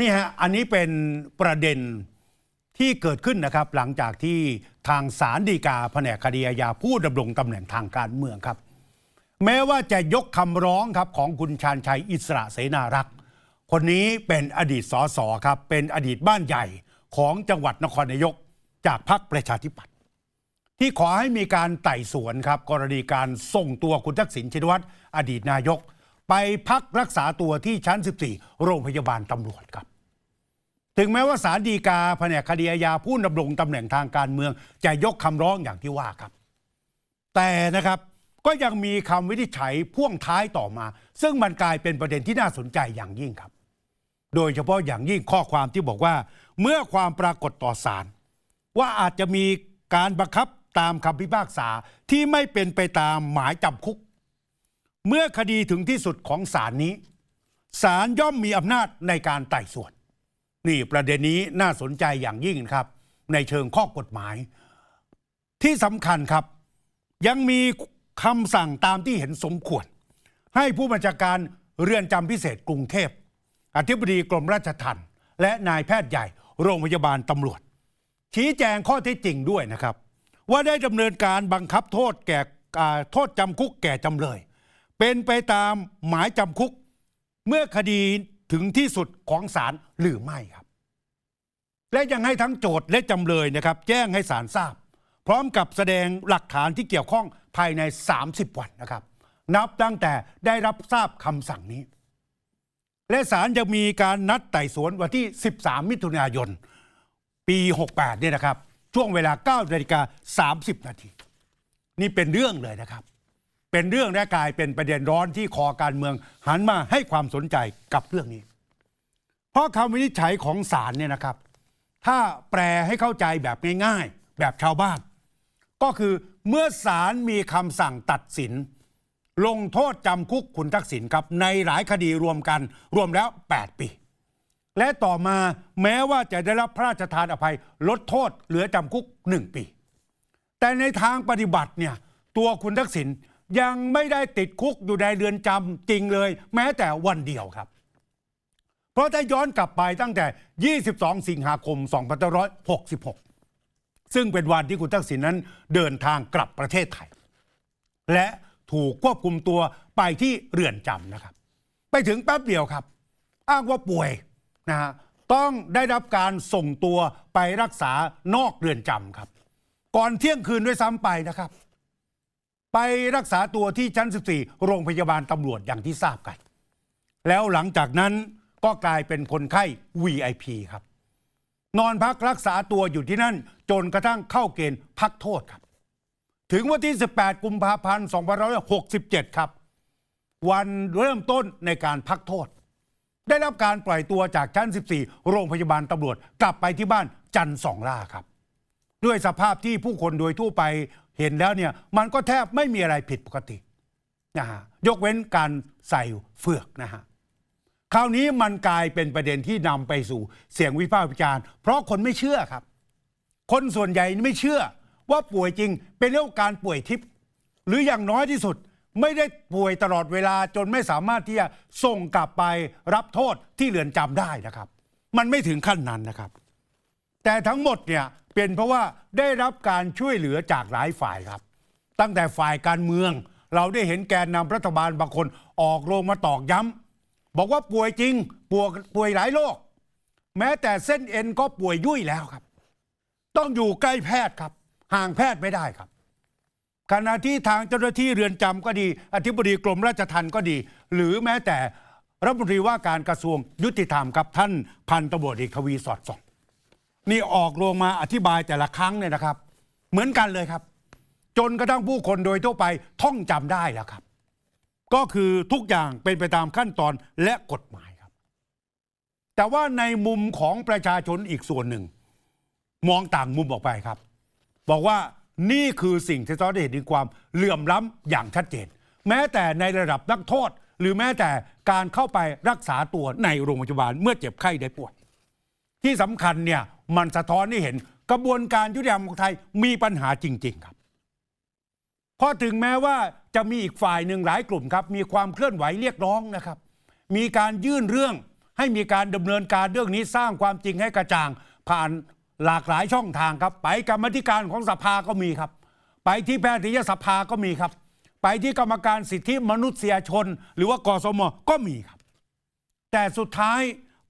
นี่ฮะอันนี้เป็นประเด็นที่เกิดขึ้นนะครับ หลังจากที่ทางศาลฎีกาแผนกคดีอาญาผู้ดำรงตำแหน่งทางการเมืองครับ แม้ว่าจะยกคำร้องครับของคุณชาญชัยอิสระเสนารักษ์คนนี้เป็นอดีตสสครับเป็นอดีตบ้านใหญ่ของจังหวัดนครนายกจากพรรคประชาธิปัตย์ที่ขอให้มีการไต่สวนครับ กรณีการส่งตัวคุณทักษิณชินวัตรอดีตนายก ไปพักรักษาตัวที่ชั้น 14 โรงพยาบาลตำรวจครับ ถึงแม้ว่าศาลฎีกาแผนกคดีอาญาผู้ดำรงตำแหน่งทางการเมือง จะยกคำร้องอย่างที่ว่าครับ แต่นะครับก็ยังมีคำวินิจฉัยพ่วงท้ายต่อมา ซึ่งมันกลายเป็นประเด็นที่น่าสนใจอย่างยิ่งครับ โดยเฉพาะอย่างยิ่งข้อความที่บอกว่า เมื่อความปรากฏต่อศาลว่าอาจจะมีการบังคับตามคำพิพากษาที่ไม่เป็นไปตามหมายจำคุก เมื่อคดีถึงที่สุดของศาลนี้ศาลย่อมมีอำนาจในการไต่สวนนี่ประเด็นนี้น่าสนใจอย่างยิ่งครับ ในเชิงข้อกฎหมาย ที่สำคัญครับ ยังมีคำสั่งตามที่เห็นสมควร ให้ผู้บัญชาการเรือนจำพิเศษกรุงเทพ อธิบดีกรมราชทัณฑ์และนายแพทย์ใหญ่โรงพยาบาลตำรวจ ชี้แจงข้อเท็จจริงด้วยนะครับ ว่าได้ดำเนินการบังคับโทษแก่โทษจำคุกแก่จำเลย เป็นไปตามหมายจำคุก เมื่อคดีถึงที่สุดของศาลหรือไม่ครับ และยังให้ทั้งโจทย์และจำเลยนะครับ แจ้งให้ศาลทราบ พร้อมกับแสดงหลักฐานที่เกี่ยวข้องภายใน 30 วันนะครับ นับตั้งแต่ได้รับทราบคำสั่งนี้ และศาลจะมีการนัดไต่สวนวันที่ 13 มิถุนายน ปี 68เนี่ยนะครับ ช่วงเวลา9นาฬิกา30 นาทีนี่เป็นเรื่องเลยนะครับ เป็นเรื่องและกลายเป็นประเด็นร้อนที่คอการเมือง หันมาให้ความสนใจกับเรื่องนี้ เพราะคำวินิจฉัยของศาลเนี่ยนะครับ ถ้าแปลให้เข้าใจแบบง่ายๆ แบบชาวบ้าน ก็คือเมื่อศาลมีคำสั่งตัดสิน ลงโทษจำคุกคุณทักษิณครับในหลายคดีรวมกันรวมแล้ว 8 ปี และต่อมาแม้ว่าจะได้รับพระราชทานอภัยลดโทษเหลือจำคุก 1 ปี แต่ในทางปฏิบัติเนี่ยตัวคุณทักษิณ ยังไม่ได้ติดคุกอยู่ในเรือนจำจริงเลย แม้แต่วันเดียวครับ เพราะถ้าย้อนกลับไปตั้งแต่ 22 สิงหาคม 2566 ซึ่งเป็นวันที่คุณทักษิณนั้นเดินทางกลับประเทศไทย และถูกควบคุมตัวไปที่เรือนจำนะครับ ไปถึงแป๊บเดียวครับ อ้างว่าป่วยนะฮะต้องได้รับการส่งตัวไปรักษานอกเรือนจำครับ ก่อนเที่ยงคืนด้วยซ้ำไปนะครับ ไปรักษาตัวที่ชั้น 14 โรงพยาบาลตำรวจอย่างที่ทราบกัน แล้วหลังจากนั้นก็กลายเป็นคนไข้ VIP ครับ นอนพักรักษาตัวอยู่ที่นั่น จนกระทั่งเข้าเกณฑ์พักโทษครับ ถึงวันที่ 18 กุมภาพันธ์ 2567 ครับ วันเริ่มต้นในการพักโทษ ได้รับการปล่อยตัวจากชั้น 14 โรงพยาบาลตำรวจกลับไปที่บ้านจันสองล่าครับ ด้วยสภาพที่ผู้คนโดยทั่วไป เห็นแล้วเนี่ยมันก็แทบไม่มีอะไรผิดปกตินะฮะยกเว้นการใส่เฟือกนะฮะคราวนี้มันกลายเป็นประเด็นที่นำไปสู่เสียงวิพากษ์วิจารณ์ เพราะคนไม่เชื่อครับ คนส่วนใหญ่ไม่เชื่อว่าป่วยจริงเป็นเรื่องการป่วยทิพย์หรืออย่างน้อยที่สุดไม่ได้ป่วยตลอดเวลาจนไม่สามารถที่จะส่งกลับไปรับโทษที่เรือนจำได้นะครับ มันไม่ถึงขั้นนั้นนะครับ แต่ทั้งหมดเนี่ยเป็นเพราะว่าได้รับการช่วยเหลือจากหลายฝ่ายครับ ตั้งแต่ฝ่ายการเมือง เราได้เห็นแกนนำรัฐบาลบางคนออกโรงมาตอกย้ำบอกว่าป่วยจริงป่วยป่วยหลายโรคแม้แต่เส้นเอ็นก็ป่วยยุ่ยแล้วครับ ต้องอยู่ใกล้แพทย์ครับ ห่างแพทย์ไม่ได้ครับขณะที่ทางเจ้าหน้าที่เรือนจำก็ดี อธิบดีกรมราชทัณฑ์ก็ดี หรือแม้แต่รัฐมนตรีว่าการกระทรวงยุติธรรมครับท่านพันตำรวจเอกทวีสอดส่อง นี่ออกโรงมาอธิบายแต่ละครั้งเนี่ยนะครับ เหมือนกันเลยครับ จนกระทั่งผู้คนโดยทั่วไปท่องจำได้แล้วครับ ก็คือทุกอย่างเป็นไปตามขั้นตอนและกฎหมายครับ แต่ว่าในมุมของประชาชนอีกส่วนหนึ่ง มองต่างมุมออกไปครับ บอกว่านี่คือสิ่งที่เราได้เห็นถึงความเหลื่อมล้ำอย่างชัดเจน แม้แต่ในระดับนักโทษ หรือแม้แต่การเข้าไปรักษาตัวในโรงพยาบาลเมื่อเจ็บไข้ได้ป่วย ที่สำคัญเนี่ยมันสะท้อนให้เห็นกระบวนการยุติธรรมของไทยมีปัญหาจริง ๆ ครับเพราะถึงแม้ว่าจะมีอีกฝ่ายหนึ่งหลายกลุ่มครับ มีความเคลื่อนไหวเรียกร้องนะครับ มีการยื่นเรื่องให้มีการดำเนินการเรื่องนี้สร้างความจริงให้กระจ่าง ผ่านหลากหลายช่องทางครับ ไปกรรมธิการของสภาก็มีครับ ไปที่แพทยสภาก็มีครับ ไปที่กรรมการสิทธิมนุษยชน หรือว่ากสมก็มีครับ แต่สุดท้าย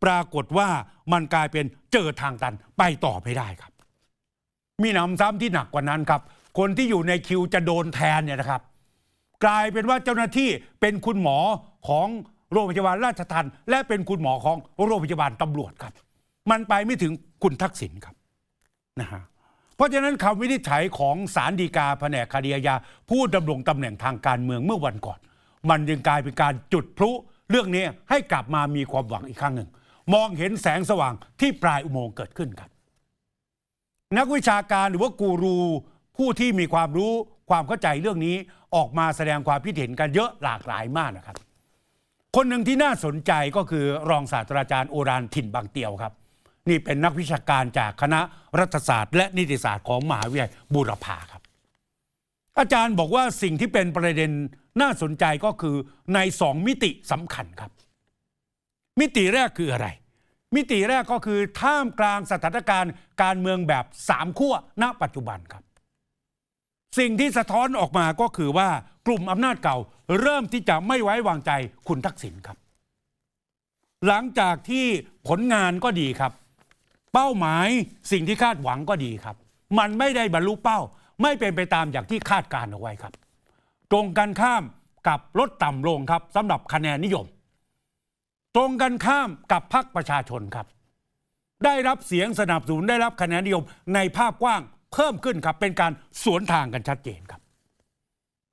ปรากฏว่ามันกลายเป็นเจอทางตันไปต่อไม่ได้ครับ มีหนำซ้ำที่หนักกว่านั้นครับ คนที่อยู่ในคิวจะโดนแทนเนี่ยนะครับ กลายเป็นว่าเจ้าหน้าที่เป็นคุณหมอของโรงพยาบาลราชทันและเป็นคุณหมอของโรงพยาบาลตำรวจครับ มันไปไม่ถึงคุณทักษิณครับนะฮะเพราะฉะนั้นคำวินิจฉัยของศาลฎีกาแผนกคดีอาญาผู้ดำรงตำแหน่งทางการเมืองเมื่อวันก่อน มันจึงกลายเป็นการจุดพลุเรื่องนี้ให้กลับมามีความหวังอีกครั้งหนึ่ง มองเห็นแสงสว่างที่ปลายอุโมงค์เกิดขึ้นครับ นักวิชาการหรือว่ากูรูผู้ที่มีความรู้ความเข้าใจเรื่องนี้ออกมาแสดงความคิดเห็นกันเยอะหลากหลายมากนะครับ คนหนึ่งที่น่าสนใจก็คือรองศาสตราจารย์โอรานถิ่นบางเตียวครับ นี่เป็นนักวิชาการจากคณะรัฐศาสตร์ และนิติศาสตร์ของมหาวิทยาลัยบูรพาครับ อาจารย์บอกว่าสิ่งที่เป็นประเด็นน่าสนใจก็คือในสองมิติสำคัญครับ มิติแรกคืออะไร มิติแรกก็คือท่ามกลางสถานการณ์การเมืองแบบสามขั้วณปัจจุบันครับ สิ่งที่สะท้อนออกมาก็คือว่ากลุ่มอำนาจเก่า เริ่มที่จะไม่ไว้วางใจคุณทักษิณครับ หลังจากที่ผลงานก็ดีครับ เป้าหมายสิ่งที่คาดหวังก็ดีครับ มันไม่ได้บรรลุเป้า ไม่เป็นไปตามอย่างที่คาดการเอาไว้ครับ ตรงกันข้ามกับลดต่ำลงครับสำหรับคะแนนนิยม ตรงกันข้ามกับพรรคประชาชนครับ ได้รับเสียงสนับสนุนได้รับคะแนนนิยมในภาพกว้างเพิ่มขึ้นครับ เป็นการสวนทางกันชัดเจนครับ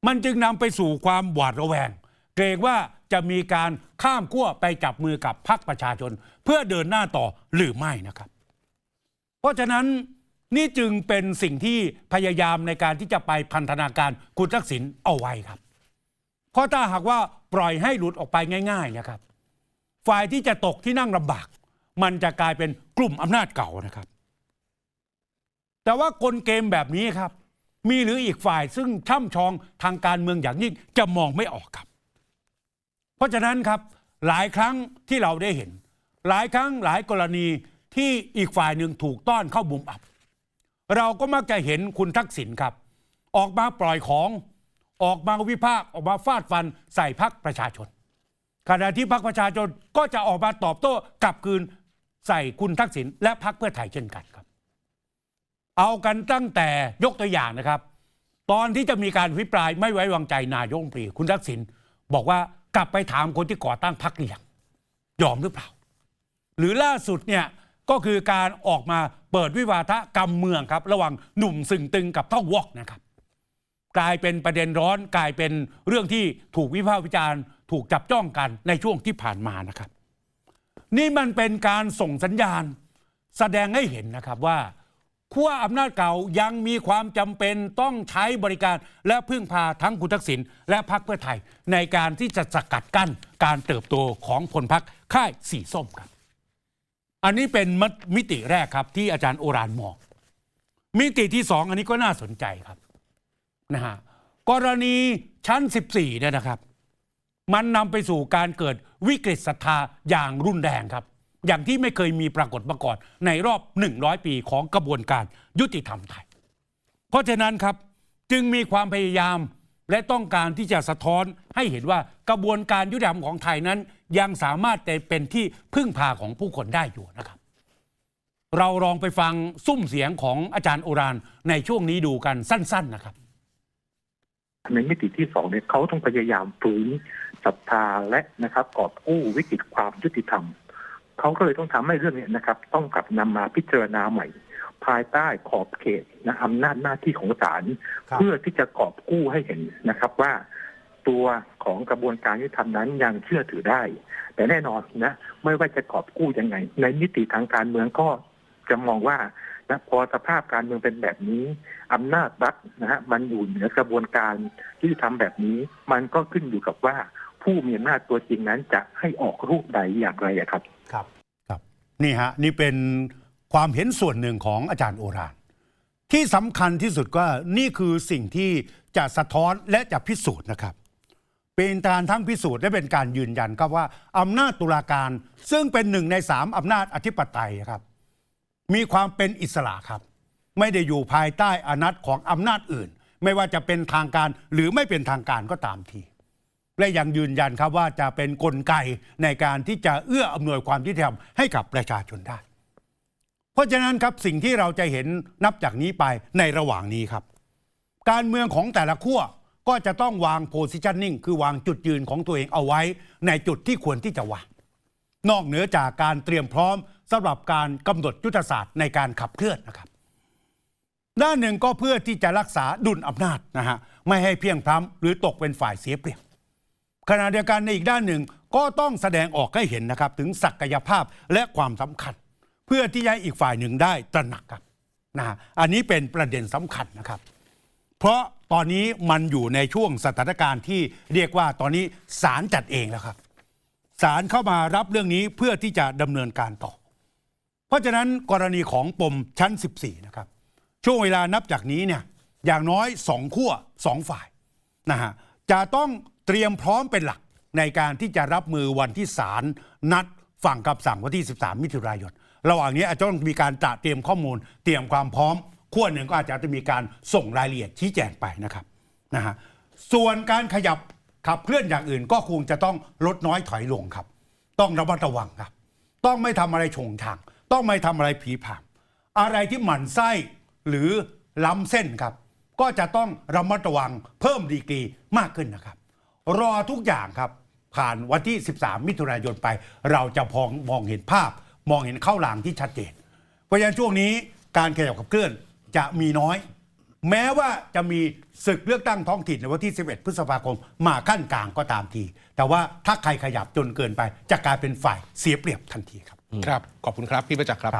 มันจึงนำไปสู่ความหวาดระแวง เกรงว่าจะมีการข้ามขั้วไปจับมือกับพรรคประชาชน เพื่อเดินหน้าต่อหรือไม่นะครับ เพราะฉะนั้นนี่จึงเป็นสิ่งที่พยายามในการที่จะไปพันธนาการคุณทักษิณเอาไว้ครับ เพราะถ้าหากว่าปล่อยให้หลุดออกไปง่าย ๆ นะครับ ฝ่ายที่จะตกที่นั่งลำบาก มันจะกลายเป็นกลุ่มอำนาจเก่านะครับ แต่ว่ากลเกมแบบนี้ครับ มีหรืออีกฝ่ายซึ่งช่ำชองทางการเมืองอย่างยิ่งจะมองไม่ออกครับ เพราะฉะนั้นครับหลายครั้งที่เราได้เห็น หลายครั้งหลายกรณีที่อีกฝ่ายหนึ่งถูกต้อนเข้าบุมอับ เราก็มักจะเห็นคุณทักษิณครับ ออกมาปล่อยของ ออกมาวิพากษ์ออกมาฟาดฟันใส่พักประชาชน ขณะที่พรรคประชาชนก็จะออกมาตอบโต้กลับคืนใส่คุณทักษิณและพรรคเพื่อไทยเช่นกันครับ เอากันตั้งแต่ยกตัวอย่างนะครับ ตอนที่จะมีการพิปรายไม่ไว้วางใจนายกรัฐมนตรีคุณทักษิณบอกว่ากลับไปถามคนที่ก่อตั้งพรรคหรือยังยอมหรือเปล่า หรือล่าสุดเนี่ยก็คือการออกมาเปิดวิวาทะกรรมเมืองครับ ระหว่างหนุ่มสึงตึงกับเท่าวอกนะครับ กลายเป็นประเด็นร้อนกลายเป็นเรื่องที่ถูกวิพากษ์วิจารณ์ ถูกจับจ้องกันในช่วงที่ผ่านมานะครับ นี่มันเป็นการส่งสัญญาณแสดงให้เห็นนะครับว่าขั้วอำนาจเก่ายังมีความจำเป็นต้องใช้บริการและพึ่งพาทั้งคุณทักษิณและพรรคเพื่อไทย ในการที่จะสกัดกั้นการเติบโตของพลพรรคค่ายสีส้มครับ อันนี้เป็นมิติแรกครับที่อาจารย์โอรานมอง มิติที่สองอันนี้ก็น่าสนใจครับนะฮะกรณีชั้น 14เนี่ยนะครับ มันนำไปสู่การเกิดวิกฤตศรัทธาอย่างรุนแรงครับ อย่างที่ไม่เคยมีปรากฏมาก่อน ในรอบ 100 ปีของกระบวนการยุติธรรมไทย เพราะฉะนั้นครับจึงมีความพยายามและต้องการที่จะสะท้อนให้เห็นว่ากระบวนการยุติธรรมของไทยนั้น ยังสามารถเป็นที่พึ่งพาของผู้คนได้อยู่นะครับ เราลองไปฟังซุ้มเสียงของอาจารย์โอรานในช่วงนี้ดูกันสั้น ๆนะครับ ในมิติที่สองเนี่ยเขาต้องพยายามฟื้นศรัทธาและนะครับกอบกู้วิกฤตความยุติธรรมเขาก็เลยต้องทำให้เรื่องเนี้นะครับ ต้องกลับนำมาพิจารณาใหม่ ภายใต้ขอบเขตนะอำนาจหน้าที่ของศาลครับเพื่อที่จะกอบกู้ให้เห็นนะครับว่าตัวของกระบวนการยุติธรรมนั้นยังเชื่อถือได้ แต่แน่นอนนะ ไม่ว่าจะกอบกู้ยังไง ในมิติทางการเมืองก็จะมองว่า นะพอสภาพการเมืองเป็นแบบนี้อำนาจรัฐนะฮะมันอยู่เหนือกระบวนการยุติธรรมแบบนี้ มันก็ขึ้นอยู่กับว่าผู้มีอำนาจตัวจริงนั้นจะให้ออกรูปใดอย่างไรครับ ครับครับ นี่ฮะนี่เป็นความเห็นส่วนหนึ่งของอาจารย์โอรานที่สำคัญที่สุดก็นี่คือสิ่งที่จะสะท้อนและจะพิสูจน์นะครับ เป็นการทั้งพิสูจน์และเป็นการยืนยันครับว่าอำนาจตุลาการซึ่งเป็นหนึ่งในสามอำนาจอธิปไตยครับ มีความเป็นอิสระครับ ไม่ได้อยู่ภายใต้อำนาจของอำนาจอื่น ไม่ว่าจะเป็นทางการหรือไม่เป็นทางการก็ตามที และยังยืนยันครับว่าจะเป็นนกลไกในการที่จะเอื้ออำนวยความยุติธรรมให้กับประชาชนได้ เพราะฉะนั้นครับสิ่งที่เราจะเห็นนับจากนี้ไปในระหว่างนี้ครับ การเมืองของแต่ละขั้วก็จะต้องวาง positioning คือวางจุดยืนของตัวเองเอาไว้ในจุดที่ควรที่จะวางนอกเหนือจากการเตรียมพร้อม สำหรับการกำหนดยุทธศาสตร์ในการขับเคลื่อนนะครับ ด้านหนึ่งก็เพื่อที่จะรักษาดุลอำนาจนะฮะไม่ให้เพียงพล้ำหรือตกเป็นฝ่ายเสียเปรียบขณะเดียวกันในอีกด้านหนึ่งก็ต้องแสดงออกให้เห็นนะครับ ถึงศักยภาพและความสำคัญ เพื่อที่จะให้อีกฝ่ายหนึ่งได้ตระหนักครับนะฮะอันนี้เป็นประเด็นสำคัญนะครับ เพราะตอนนี้มันอยู่ในช่วงสถานการณ์ที่เรียกว่าตอนนี้ศาลจัดเองแล้วครับศาลเข้ามารับเรื่องนี้เพื่อที่จะดำเนินการต่อ เพราะฉะนั้นกรณีของปมชั้น 14 นะครับ ช่วงเวลานับจากนี้เนี่ยอย่างน้อยสองขั้วสองฝ่ายนะฮะจะต้องเตรียมพร้อมเป็นหลักในการที่จะรับมือวันที่ศาลนัดฟังคำสั่งวันที่ 13 มิถุนายนระหว่างนี้อาจจะต้องมีการตระเตรียมข้อมูล เตรียมความพร้อมขั้วหนึ่งก็อาจจะมีการส่งรายละเอียดชี้แจงไปนะครับนะฮะส่วนการขยับขับเคลื่อนอย่างอื่นก็คงจะต้องลดน้อยถอยลงครับ ต้องระมัดระวังครับ ต้องไม่ทำอะไรโฉงฉาง ต้องไม่ทำอะไรผีผามอะไรที่หมั่นไส้หรือล้ำเส้นครับ ก็จะต้องระมัดระวังเพิ่มดีกรีมากขึ้นนะครับ รอทุกอย่างครับ ผ่านวันที่ 13 มิถุนายนไป เราจะพองมองเห็นภาพ มองเห็นเข้าหลางที่ชัดเจน เพราะฉะนั้นช่วงนี้การขยับขับเคลื่อนจะมีน้อย แม้ว่าจะมีศึกเลือกตั้งท้องถิ่นในวันที่ 11 พฤษภาคมมาขั้นกลางก็ตามที แต่ว่าถ้าใครขยับจนเกินไปจะกลายเป็นฝ่ายเสียเปรียบทันทีครับ ครับ ขอบคุณครับ พี่ประจักษ์ครับ